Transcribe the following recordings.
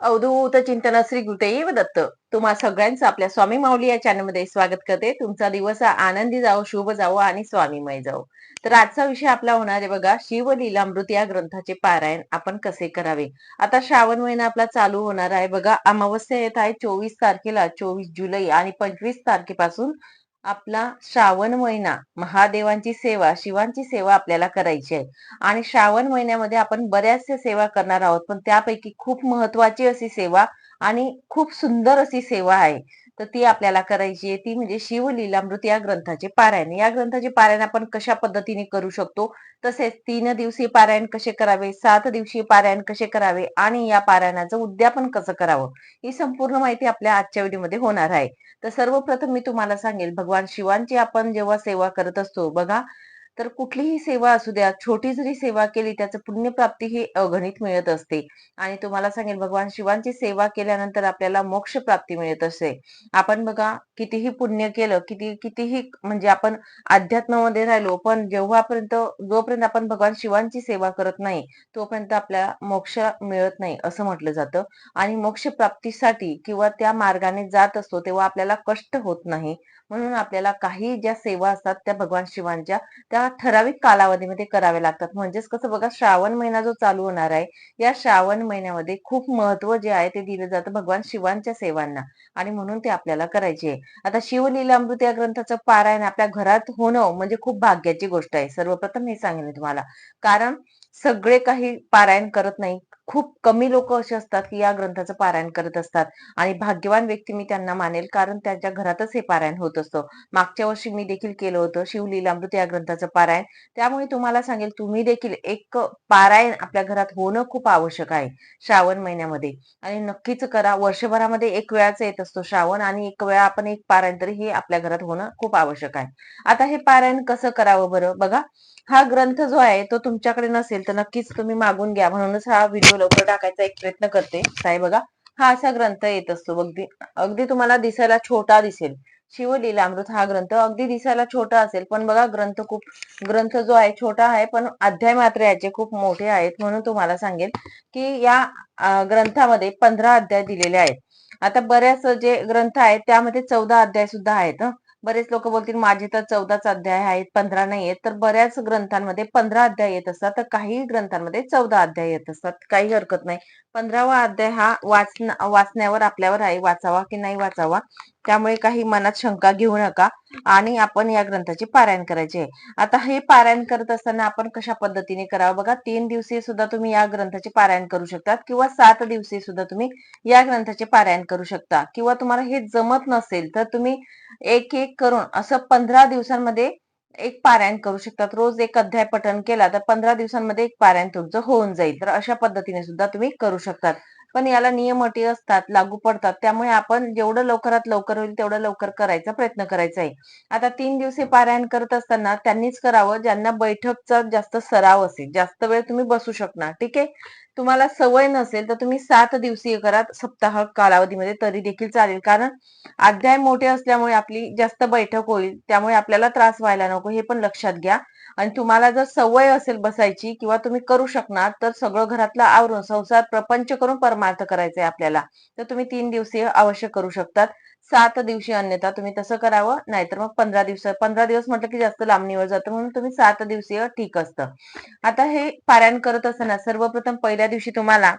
अवधूत चिंतन श्री गुरुदेव दत्त. तुम्हा सगळ्यांचं आपल्या स्वामी माऊली या चॅनलमध्ये स्वागत करते. तुमचा दिवस आनंदी जावो शुभ जावो आणि स्वामीमय जावो. तर आजचा विषय आपला होणार आहे बघा शिवलीलामृत या ग्रंथाचे पारायण आपण कसे करावे? आता श्रावण महिना आपला चालू होणार आहे बघा. अमावस्या येत आहे चोवीस तारखेला चोवीस जुलै आणि पंचवीस तारखेपासून आपला श्रावण महिना महादेवांची सेवा शिवांची सेवा आपल्याला करायची आहे. आणि श्रावण महिन्यामध्ये आपण बऱ्याचशा सेवा करणार आहोत पण त्यापैकी खूप महत्वाची अशी सेवा आणि खूप सुंदर अशी सेवा आहे. तर ती आपल्याला करायची आहे. ती म्हणजे शिवलीलामृत या ग्रंथाचे पारायण. या ग्रंथाचे पारायण आपण कशा पद्धतीने करू शकतो? तसेच तीन दिवसीय पारायण कसे करावे? सात दिवसीय पारायण कसे करावे? आणि या पारायणाचं उद्यापन कसं करावं? ही संपूर्ण माहिती आपल्या आजच्या व्हिडिओमध्ये होणार आहे. तर सर्वप्रथम मी तुम्हाला सांगेल भगवान शिवांची आपण जेव्हा सेवा करत असतो बघा तर कुठलीही सेवा असू द्या छोटी जरी सेवा केली त्याचं पुण्यप्राप्ती ही अगणित मिळत असते. आणि तुम्हाला सांगेल भगवान शिवांची सेवा केल्यानंतर आपल्याला मोक्ष प्राप्ती मिळत असते आपण बघा कितीही पुण्य केलं किती कितीही म्हणजे आपण अध्यात्मामध्ये राहिलो पण जेव्हापर्यंत जोपर्यंत आपण भगवान शिवांची सेवा करत नाही तोपर्यंत आपल्याला मोक्ष मिळत नाही असं म्हटलं जातं. आणि मोक्ष प्राप्तीसाठी किंवा त्या मार्गाने जात असतो तेव्हा आपल्याला कष्ट होत नाही. म्हणून आपल्याला काही ज्या सेवा असतात त्या भगवान शिवांच्या त्या ठराविक कालावधीमध्ये कराव्या लागतात. म्हणजेच कसं बघा श्रावण महिना जो चालू होणार आहे या श्रावण महिन्यामध्ये खूप महत्त्व जे आहे ते दिलं जातं भगवान शिवांच्या सेवांना आणि म्हणून ते आपल्याला करायचे आहे. आता शिवलीलामृत या ग्रंथाचं पारायण आपल्या घरात होणं म्हणजे खूप भाग्याची गोष्ट आहे. सर्वप्रथम हे सांगेन तुम्हाला. कारण सगळे काही पारायण करत नाही खूप कमी लोक असे असतात की या ग्रंथाचं पारायण करत असतात. आणि भाग्यवान व्यक्ती मी त्यांना मानेल कारण त्यांच्या घरातच हे पारायण होत असतं. मागच्या वर्षी मी देखील केलं होतं शिवलीलामृत या ग्रंथाचं पारायण. त्यामुळे तुम्हाला सांगेल तुम्ही देखील एक पारायण आपल्या घरात होणं खूप आवश्यक आहे श्रावण महिन्यामध्ये. आणि नक्कीच करा वर्षभरामध्ये एक वेळाच येत असतो श्रावण आणि एक वेळा आपण एक पारायण तरी हे आपल्या घरात होणं खूप आवश्यक आहे. आता हे पारायण कसं करावं बरं? बघा हा ग्रंथ जो आहे तो तुमच्याकडे नसेल तर नक्कीच तुम्ही मागून घ्या. म्हणूनच हा व्हिडिओ लवकर टाकायचा एक प्रयत्न करते. साहेब बघा हा असा ग्रंथ येत असतो. अगदी अगदी तुम्हाला दिसायला छोटा दिसेल. शिवलीलामृत हा ग्रंथ अगदी दिसायला छोटा असेल. पण बघा ग्रंथ खूप ग्रंथ जो आहे छोटा आहे पण अध्याय मात्र याचे खूप मोठे आहेत म्हणून तुम्हाला सांगेल की या ग्रंथामध्ये पंधरा अध्याय दिलेले आहेत. आता बऱ्याच जे ग्रंथ आहेत त्यामध्ये चौदा अध्याय सुद्धा आहेत बरेच लोक बोलतील माझे तर चौदाच अध्याय आहेत पंधरा नाही आहेत. तर बऱ्याच ग्रंथांमध्ये पंधरा अध्याय येत असतात तर काही ग्रंथांमध्ये चौदा अध्याय येत असतात. काही हरकत नाही. पंधरावा अध्याय हा वाचन वाचण्यावर आपल्यावर आहे वाचावा की नाही वाचावा? त्यामुळे काही मनात शंका घेऊ नका. आणि आपण या ग्रंथाचे पारायण करायचे. आता हे पारायण करत असताना आपण कशा पद्धतीने करावं? बघा तीन दिवशी सुद्धा तुम्ही या ग्रंथाचे पारायण करू शकतात किंवा सात दिवशी सुद्धा तुम्ही या ग्रंथाचे पारायण करू शकता. किंवा तुम्हाला हे जमत नसेल तर तुम्ही एक एक करून असं पंधरा दिवसांमध्ये एक पारायण करू शकतात. रोज एक अध्याय पठण केला तर पंधरा दिवसांमध्ये एक पारायण तुमचं होऊन जाईल. तर अशा पद्धतीने सुद्धा तुम्ही करू शकतात. पण याला नियम अटी असतात लागू पडतात. त्यामुळे आपण जेवढं लवकरात लवकर होईल तेवढं लवकर करायचा प्रयत्न करायचा आहे. आता तीन दिवसी पारायण करत असताना त्यांनीच करावं ज्यांना बैठकचा जास्त सराव असेल. जास्त वेळ तुम्ही बसू शकणार ठीक आहे? तुम्हाला सवय नसेल तर तुम्ही सात दिवसीय करा सप्ताह कालावधीमध्ये तरी देखील चालेल. कारण अध्याय मोठे असल्यामुळे आपली जास्त बैठक होईल त्यामुळे आपल्याला त्रास व्हायला नको हे पण लक्षात घ्या. आणि तुम्हाला जर सवय असेल बसायची किंवा तुम्ही करू शकणार तर सगळं घरातलं आवरून संसार प्रपंच करून परमार्थ करायचंय आपल्याला. तर तुम्ही तीन दिवसीय अवश्य करू शकतात. सात दिवशी अन्यथा तुम्ही तसं करावं नाहीतर मग पंधरा दिवस पंधरा दिवस म्हटलं की जास्त लांबणीवर जातं म्हणून तुम्ही सात दिवसीय ठीक असतं. आता हे पारायण करत असताना सर्वप्रथम पहिल्या दिवशी तुम्हाला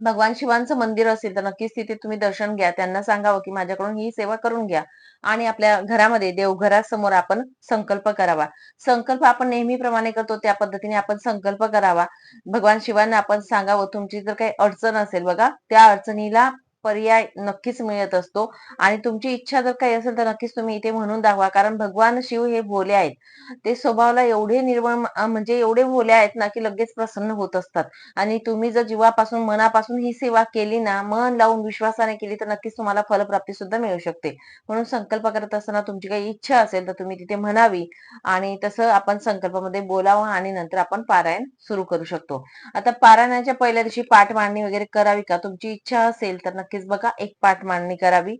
भगवान शिवांचं मंदिर असेल तर नक्कीच तिथे तुम्ही दर्शन घ्या. त्यांना सांगावं की माझ्याकडून ही सेवा करून घ्या. आणि आपल्या घरामध्ये देवघरासमोर आपण संकल्प करावा. संकल्प आपण नेहमीप्रमाणे करतो त्या पद्धतीने आपण संकल्प करावा. भगवान शिवांना आपण सांगावं तुमची जर काही अडचण असेल बघा त्या अडचणीला पर्याय नक्कीच मिळत असतो. आणि तुमची इच्छा जर काही असेल तर नक्कीच तुम्ही इथे म्हणून दाखवा. कारण भगवान शिव हे भोले आहेत. ते स्वभावाला एवढे निर्मळ म्हणजे एवढे भोले आहेत ना की लगेच प्रसन्न होत असतात. आणि तुम्ही जर जीवापासून मनापासून ही सेवा केली ना मन लावून विश्वासाने केली तर नक्कीच तुम्हाला फलप्राप्ती सुद्धा मिळू शकते. म्हणून संकल्प करत असताना तुमची काही इच्छा असेल तर तुम्ही तिथे म्हणावी. आणि तसं आपण संकल्पामध्ये बोलावं आणि नंतर आपण पारायण सुरू करू शकतो. आता पारायणाच्या पहिल्या दिवशी पाठ मांडणी वगैरे करावी का? तुमची इच्छा असेल तर नक्की नक्कीच. बघा एक पाठ मांडणी करावी.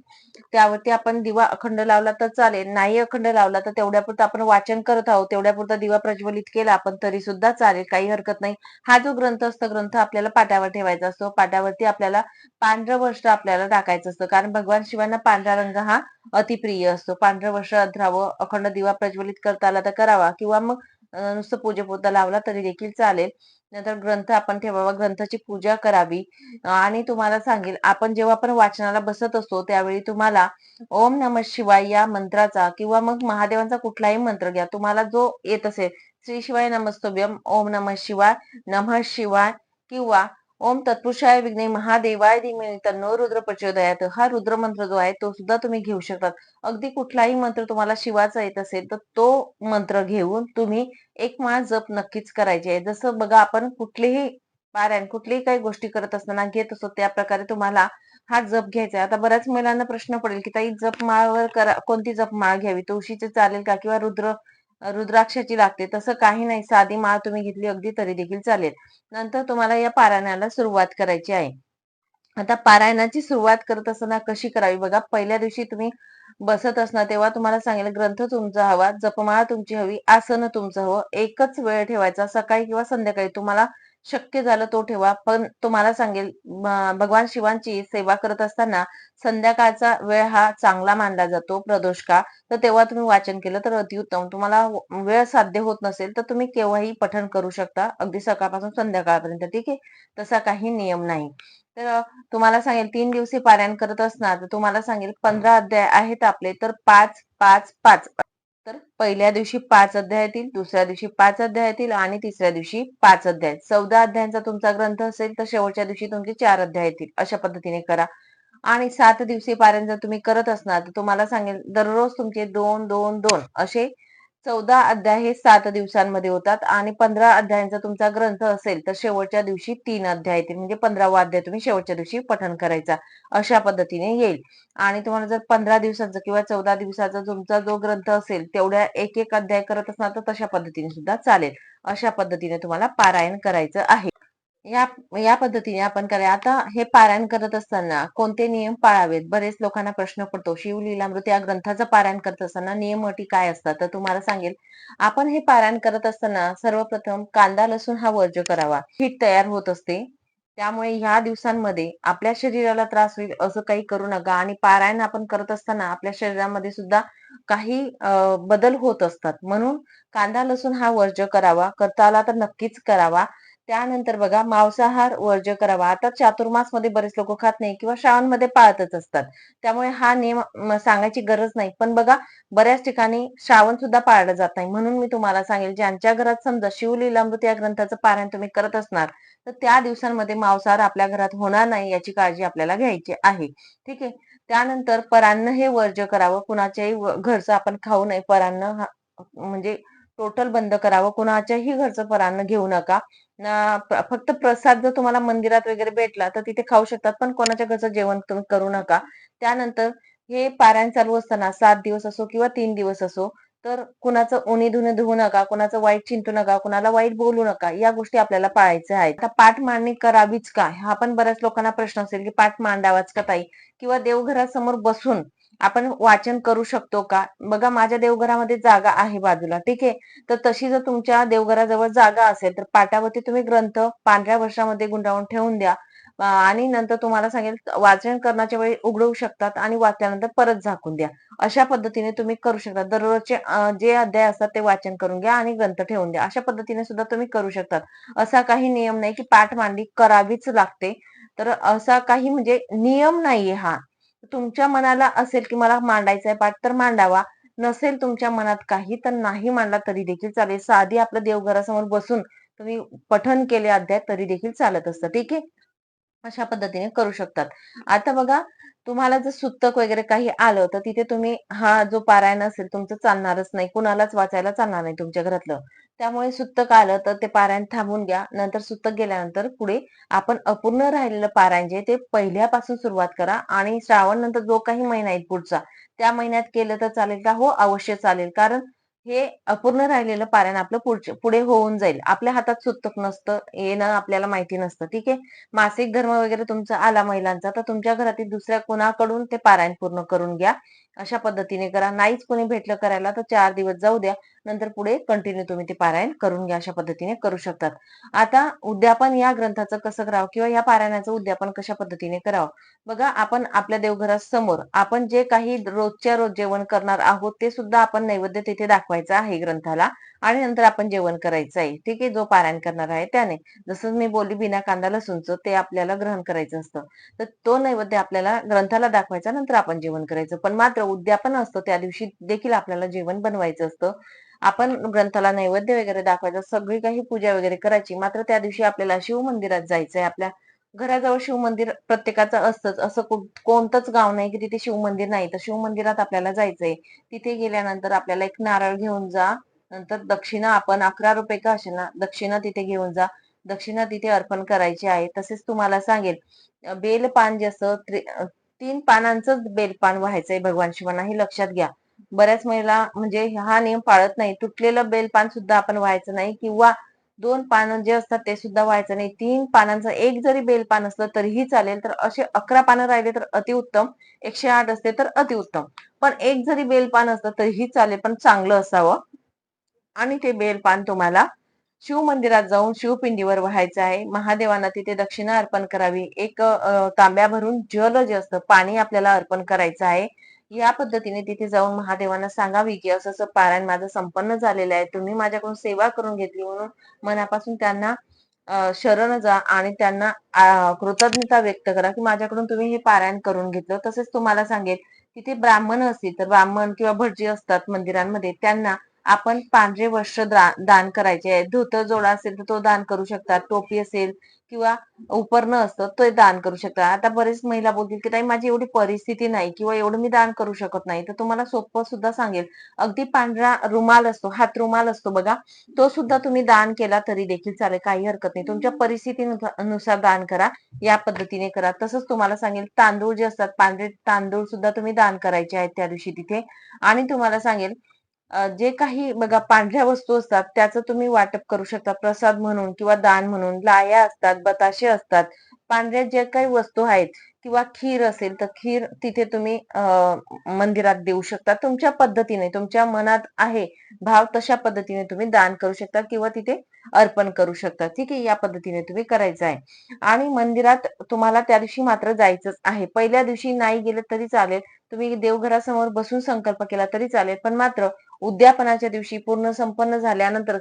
त्यावरती आपण दिवा अखंड लावला तर चालेल. नाही अखंड लावला तर तेवढ्यापुरतं आपण वाचन करत आहोत. तेवढ्यापुरता दिवा प्रज्वलित केला आपण तरी सुद्धा चालेल. काही हरकत नाही. हा जो ग्रंथ असतो ग्रंथ आपल्याला पाट्यावर ठेवायचा असतो. पाट्यावरती आपल्याला पांढरं वस्त्र आपल्याला टाकायचं असतं. कारण भगवान शिवांना पांढरा रंग हा अतिप्रिय असतो. पांढरं वस्त्र अध्रावं अखंड दिवा प्रज्वलित करता आला तर करावा. किंवा मग नुसतं पूजेपोता लावला तरी देखील चालेल. नंतर ग्रंथ आपण ठेवावा ग्रंथाची पूजा करावी. आणि तुम्हाला सांगेल आपण जेव्हा आपण वाचनाला बसत असतो त्यावेळी तुम्हाला ओम नम शिवाय या मंत्राचा किंवा मग महादेवांचा कुठलाही मंत्र घ्या. तुम्हाला जो येत असेल श्री शिवाय नमस्तोभ्यम ओम नम शिवाय नमः शिवाय किंवा ओम तत्पुरुषाय विघ्ने महादेवाय धीमे तन्नो रुद्र प्रचोदयात. हा रुद्र मंत्र जो आहे तो सुद्धा तुम्ही घेऊ शकतात. अगदी कुठलाही मंत्र तुम्हाला शिवाचा येत असेल तर तो मंत्र घेऊन तुम्ही एक माळ जप नक्कीच करायची आहे. जसं बघा आपण कुठलीही पारायण कुठलीही काही गोष्टी करत असताना घेत असतो त्या प्रकारे तुम्हाला हा जप घ्यायचा आहे. आता बऱ्याच महिलांना प्रश्न पडेल की ताई जप माळावर करा कोणती जप माळ घ्यावी? तुळशीची चालेल का किंवा रुद्र रुद्राक्षाची लागते? तसं काही नाही. साधी माळ तुम्ही घेतली अगदी तरी देखील चालेल. नंतर तुम्हाला या पारायणाला सुरुवात करायची आहे. आता पारायणाची सुरुवात करत असताना कशी करावी? बघा पहिल्या दिवशी तुम्ही बसत असणार तेव्हा तुम्हाला सांगेल ग्रंथ तुमचा हवा जपमाळा तुमची हवी आसन तुमचं हवं. एकच वेळ ठेवायचा सकाळी किंवा संध्याकाळी. तुम्हाला शक्य झालं तो ठेवा. पण तुम्हाला सांगेल भगवान शिवांची सेवा करत असताना संध्याकाळचा वेळ हा चांगला मानला जातो प्रदोष का? तर तेव्हा तुम्ही वाचन केलं तर अतिउत्तम तुम्हाला वेळ साध्य होत नसेल तर तुम्ही केव्हाही पठण करू शकता. अगदी सकाळपासून संध्याकाळपर्यंत ठीक आहे? तसा काही नियम नाही. तर तुम्हाला सांगेल तीन दिवशी पारायण करत असणार. तर तुम्हाला सांगेल पंधरा अध्याय आहेत आपले. तर पाच पाच पाच. तर पहिल्या दिवशी पाच अध्याय येतील दुसऱ्या दिवशी पाच अध्याय येतील आणि तिसऱ्या दिवशी पाच अध्याय. चौदा अध्यायांचा तुमचा ग्रंथ असेल तर शेवटच्या दिवशी तुमचे चार अध्याय येतील अशा पद्धतीने करा. आणि सात दिवशी पारायण जर तुम्ही करत असणार तर तुम्हाला सांगेल दररोज तुमचे दोन दोन दोन असे चौदा अध्याय हे सात दिवसांमध्ये होतात आणि पंधरा अध्यायांचा तुमचा ग्रंथ असेल तर शेवटच्या दिवशी तीन अध्याय येतील. म्हणजे पंधरावा अध्याय तुम्ही शेवटच्या दिवशी पठण करायचा. अशा पद्धतीने येईल. आणि तुम्हाला जर पंधरा दिवसांचा किंवा चौदा दिवसाचा तुमचा जो ग्रंथ असेल तेवढ्या एक एक अध्याय करत असणार तर तशा पद्धतीने सुद्धा चालेल. अशा पद्धतीने तुम्हाला पारायण करायचं आहे. या या पद्धतीने आपण करा आता हे पारायण करत असताना कोणते नियम पाळावेत? बरेच लोकांना प्रश्न पडतो. शिवलीलामृत या ग्रंथाचं पारायण करत असताना नियम अटी काय असतात? तर तुम्हाला सांगेल आपण हे पारायण करत असताना सर्वप्रथम कांदा लसूण हा वर्ज्य करावा. हीट तयार होत असते. त्यामुळे ह्या दिवसांमध्ये आपल्या शरीराला त्रास होईल असं काही करू नका. आणि पारायण आपण करत असताना आपल्या शरीरामध्ये सुद्धा काही बदल होत असतात. म्हणून कांदा लसूण हा वर्ज्य करावा. करता आला तर नक्कीच करावा. त्यानंतर बघा मांसाहार वर्ज्य करावा. आता चातुर्मासमध्ये बरेच लोक खात नाही किंवा श्रावणमध्ये पाळतच असतात. त्यामुळे हा नियम सांगायची गरज नाही. पण बघा बऱ्याच ठिकाणी श्रावण सुद्धा पाळलं जात नाही. म्हणून मी तुम्हाला सांगेल ज्यांच्या घरात समजा शिवलीलामृत या ग्रंथाचं पारायण तुम्ही करत असणार तर त्या दिवसांमध्ये मांसाहार आपल्या घरात होणार नाही याची काळजी आपल्याला घ्यायची आहे. ठीक आहे? त्यानंतर परान्न हे वर्ज्य करावं. कुणाच्याही घरचं आपण खाऊ नये. परान्न म्हणजे टोटल बंद करावं. कुणाच्याही घरचं परान्न घेऊ नका. ना- फक्त प्रसाद जर तुम्हाला मंदिरात वगैरे भेटला तर तिथे खाऊ शकतात पण कोणाच्या घरचं जेवण तुम्ही करू नका. त्यानंतर हे पारायण चालू असताना सात दिवस असो किंवा तीन दिवस असो तर कुणाचं उनी धुणे धुवू नका कुणाचं वाईट चिंतू नका कुणाला वाईट बोलू नका या गोष्टी आपल्याला पाळायच्या आहेत आता पाठ मांडणी करावीच का? हा पण बऱ्याच लोकांना प्रश्न असेल की पाठ मांडावाच का ताई? किंवा देवघरासमोर बसून आपण वाचन करू शकतो का? बघा माझ्या देवघरामध्ये जागा आहे बाजूला ठीक आहे? तर तशी जर तुमच्या देवघराजवळ जागा असेल तर पाटावरती तुम्ही ग्रंथ पांढऱ्या वर्षामध्ये गुंडाळून ठेवून द्या. आणि नंतर तुम्हाला सांगेल वाचन करण्याच्या वेळी उघडवू शकतात आणि वाचल्यानंतर परत झाकून द्या. अशा पद्धतीने तुम्ही करू शकता. दररोजचे जे अध्याय असतात ते वाचन करून घ्या आणि ग्रंथ ठेवून द्या. अशा पद्धतीने सुद्धा तुम्ही करू शकतात. असा काही नियम नाही की पाठ मांडणी करावीच लागते. तर असा काही म्हणजे नियम नाहीये हा. तुमच्या मनाला असेल की मला मांडायचा आहे पाठ तर मांडावा. नसेल तुमच्या मनात काही तर नाही मांडला तरी देखील चालेल. साधी आपलं देवघरासमोर बसून तुम्ही पठन केले अध्याय तरी देखील चालत असतं. ठीक आहे? अशा पद्धतीने करू शकतात. आता बघा तुम्हाला जर सुतक वगैरे काही आलं तर तिथे तुम्ही हा जो पारायण असेल तुमचं चालणारच नाही. कुणालाच वाचायला चालणार नाही तुमच्या घरातलं. त्यामुळे सुतक आलं तर ते पारायण थांबून घ्या. नंतर सुतक गेल्यानंतर पुढे आपण अपूर्ण राहिलेलं पारायण जे ते पहिल्यापासून सुरुवात करा आणि श्रावण नंतर जो काही महिना आहे पुढचा त्या महिन्यात केलं तर चालेल का? हो अवश्य चालेल. कारण हे अपूर्ण राहिलेलं पारायण आपलं पुढचे पुढे होऊन जाईल. आपल्या हातात सुतक नसतं येणं आपल्याला माहिती नसतं. ठीक आहे? मासिक धर्म वगैरे तुमचा आला महिलांचा तर तुमच्या घरातील दुसऱ्या कुणाकडून ते पारायण पूर्ण करून घ्या. अशा पद्धतीने करा. नाहीच कोणी भेटलं करायला तर चार दिवस जाऊ द्या. नंतर पुढे कंटिन्यू तुम्ही ते पारायण करून घ्या अशा पद्धतीने करू शकतात. आता उद्यापन या ग्रंथाचं कसं करावं किंवा या पारायणाचं उद्यापन कशा पद्धतीने करावं? बघा आपण आपल्या देवघरासमोर आपण जे काही रोजच्या रोज जेवण करणार आहोत ते सुद्धा आपण नैवेद्य तिथे दाखवायचं आहे ग्रंथाला आणि नंतर आपण जेवण करायचं आहे. ठीक आहे? जो पारायण करणार आहे त्याने. जसं मी बोलली बिना कांदा लसूणचं ते आपल्याला ग्रहण करायचं असतं. तर तो नैवेद्य आपल्याला ग्रंथाला दाखवायचा नंतर आपण जेवण करायचं. पण मात्र उद्यापन असतं. त्या दिवशी देखील आपल्याला जेवण बनवायचं असतं. आपण ग्रंथाला नैवेद्य वगैरे दाखवायचं सगळी काही पूजा वगैरे करायची. मात्र त्या दिवशी आपल्याला शिव मंदिरात जायचंय. आपल्या घराजवळ शिवमंदिर प्रत्येकाचं असतंच. असं कोणतंच गाव नाही की तिथे शिवमंदिर नाही. तर शिव मंदिरात आपल्याला जायचंय. तिथे गेल्यानंतर आपल्याला एक नारळ घेऊन जा. नंतर दक्षिणा आपण अकरा रुपये का असे ना दक्षिणा तिथे घेऊन जा. दक्षिणा तिथे अर्पण करायची आहे. तसेच तुम्हाला सांगेल बेलपान जे असं तीन पानांचंच बेलपान व्हायचंय भगवान शिवांना हे लक्षात घ्या. बऱ्याच महिला म्हणजे हा नियम पाळत नाही. तुटलेलं बेलपान सुद्धा आपण व्हायचं नाही किंवा दोन पानं जे असतात ते सुद्धा व्हायचं नाही. तीन पानांचं एक जरी बेलपान असलं तरीही चालेल तर असे अकरा पानं राहिले तर अतिउत्तम एकशे आठ असते तर अतिउत्तम. पण एक जरी बेलपान असलं तरीही चालेल पण चांगलं असावं. आणि ते बेलपान तुम्हाला शिव मंदिरात जाऊन शिवपिंडीवर व्हायचं आहे. महादेवांना तिथे दक्षिणा अर्पण करावी. एक तांब्या भरून जल जे असतं पाणी आपल्याला अर्पण करायचं आहे. या पद्धतीने तिथे जाऊन महादेवांना सांगावी की असं असं पारायण माझं संपन्न झालेलं आहे. तुम्ही माझ्याकडून सेवा करून घेतली म्हणून मनापासून त्यांना शरण जा आणि त्यांना कृतज्ञता व्यक्त करा की माझ्याकडून तुम्ही हे पारायण करून घेतलं. तसेच तुम्हाला सांगेल तिथे ब्राह्मण असतील तर ब्राह्मण किंवा भटजी असतात मंदिरांमध्ये त्यांना आपण पांढरे वस्त्र दान करायचे आहे. धोतर जोडा असेल तर तो दान करू शकतात. टोपी असेल किंवा उपरणं असतं ते दान करू शकतात. आता बरेच महिला बोलतील की ताई माझी एवढी परिस्थिती नाही किंवा एवढं मी दान करू शकत नाही. तर तुम्हाला सोपं सुद्धा सांगेल. अगदी पांढरा रुमाल असतो हात रुमाल असतो बघा. तो सुद्धा तुम्ही दान केला तरी देखील चालेल काही हरकत नाही. तुमच्या परिस्थितीनुसार दान करा या पद्धतीने करा. तसंच तुम्हाला सांगेल तांदूळ जे असतात पांढरे तांदूळ सुद्धा तुम्ही दान करायचे आहेत त्या दिवशी तिथे. आणि तुम्हाला सांगेल जे काही बघा पांढऱ्या वस्तू असतात त्याचं तुम्ही वाटप करू शकता. प्रसाद म्हणून किंवा दान म्हणून लाया असतात बताशे असतात. पांढऱ्या ज्या काही वस्तू आहेत किंवा खीर असेल तर खीर तिथे तुम्ही मंदिरात देऊ शकता. तुमच्या पद्धतीने तुमच्या मनात आहे भाव तशा पद्धतीने तुम्ही दान करू शकता किंवा तिथे अर्पण करू शकता. ठीक आहे या पद्धतीने तुम्ही करायचं आहे. आणि मंदिरात तुम्हाला त्या दिवशी मात्र जायचंच आहे. पहिल्या दिवशी नाही गेलं तरी चालेल. तुम्ही देवघरासमोर बसून संकल्प केला तरी चालेल. पण मात्र उद्यापनाच्या दिवशी पूर्ण संपन्न झाल्यानंतर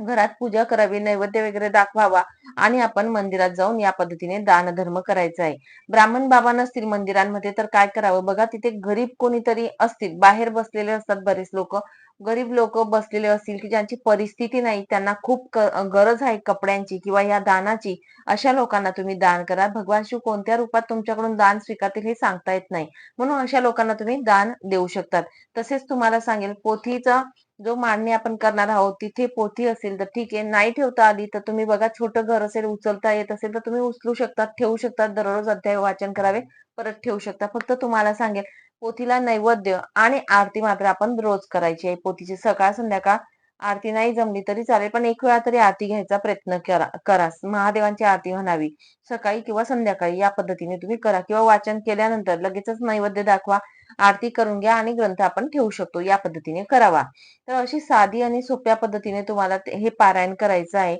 घरात पूजा करावी नैवेद्य वगैरे दाखवावा आणि आपण मंदिरात जाऊन या पद्धतीने दानधर्म करायचा आहे. ब्राह्मण बाबा नसतील मंदिरांमध्ये तर काय करावं? बघा तिथे गरीब कोणीतरी असतील. बाहेर बसलेले असतात बरेच लोक. गरीब लोक बसलेले असतील की ज्यांची परिस्थिती नाही त्यांना खूप गरज आहे कपड्यांची किंवा या दानाची. अशा लोकांना तुम्ही दान करा. भगवान शिव कोणत्या रूपात तुमच्याकडून दान स्वीकारतील हे सांगता येत नाही. म्हणून अशा लोकांना तुम्ही दान देऊ शकतात. तसेच तुम्हाला सांगेल पोथीचा जो मांडणी आपण करणार आहोत तिथे पोथी असेल तर ठीक आहे. नाही ठेवता आली तर तुम्ही बघा छोटं घर असेल उचलता येत असेल तर तुम्ही उचलू शकता ठेवू शकता दररोज अध्याय वाचन करावे परत ठेवू शकता. फक्त तुम्हाला सांगेल पोथीला नैवेद्य आणि आरती मात्र आपण रोज करायची आहे. पोथीची सकाळ संध्याकाळ आरती नाही जमली तरी चालेल पण एक वेळा तरी आरती घ्यायचा प्रयत्न करा करा. महादेवांची आरती म्हणावी. सकाळी किंवा संध्याकाळी या पद्धतीने तुम्ही करा किंवा वाचन केल्यानंतर लगेचच नैवेद्य दाखवा. आरती करून घ्या आणि ग्रंथ आपण ठेवू शकतो या पद्धतीने करावा. तर अशी साधी आणि सोप्या पद्धतीने तुम्हाला हे पारायण करायचं आहे.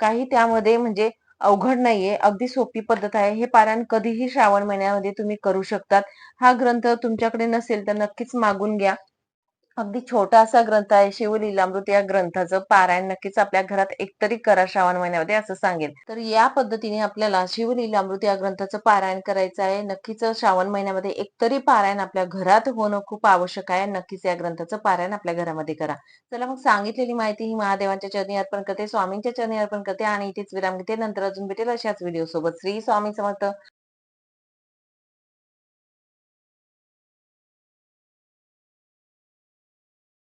काही त्यामध्ये म्हणजे अवघड नाहीये अगदी सोपी पद्धत आहे. हे पारायण कधीही श्रावण महिन्यामध्ये तुम्ही करू शकतात. हा ग्रंथ तुमच्याकडे नसेल तर नक्कीच मागून घ्या. अगदी छोटा असा ग्रंथ आहे शिवलीलामृत या ग्रंथाचं पारायण नक्कीच आपल्या घरात एकतरी करा श्रावण महिन्यामध्ये असं सांगेल. तर या पद्धतीने आपल्याला शिवलीलामृत या ग्रंथाचं पारायण करायचं आहे. नक्कीच श्रावण महिन्यामध्ये एकतरी पारायण आपल्या घरात होणं खूप आवश्यक आहे. नक्कीच या ग्रंथाचं पारायण आपल्या घरामध्ये करा. चला मग सांगितलेली माहिती ही महादेवांच्या चरणी अर्पण करते स्वामींच्या चरणी अर्पण करते आणि इथेच विराम घेते. नंतर अजून भेटेल अशाच व्हिडिओ सोबत. श्री स्वामी समर्थ.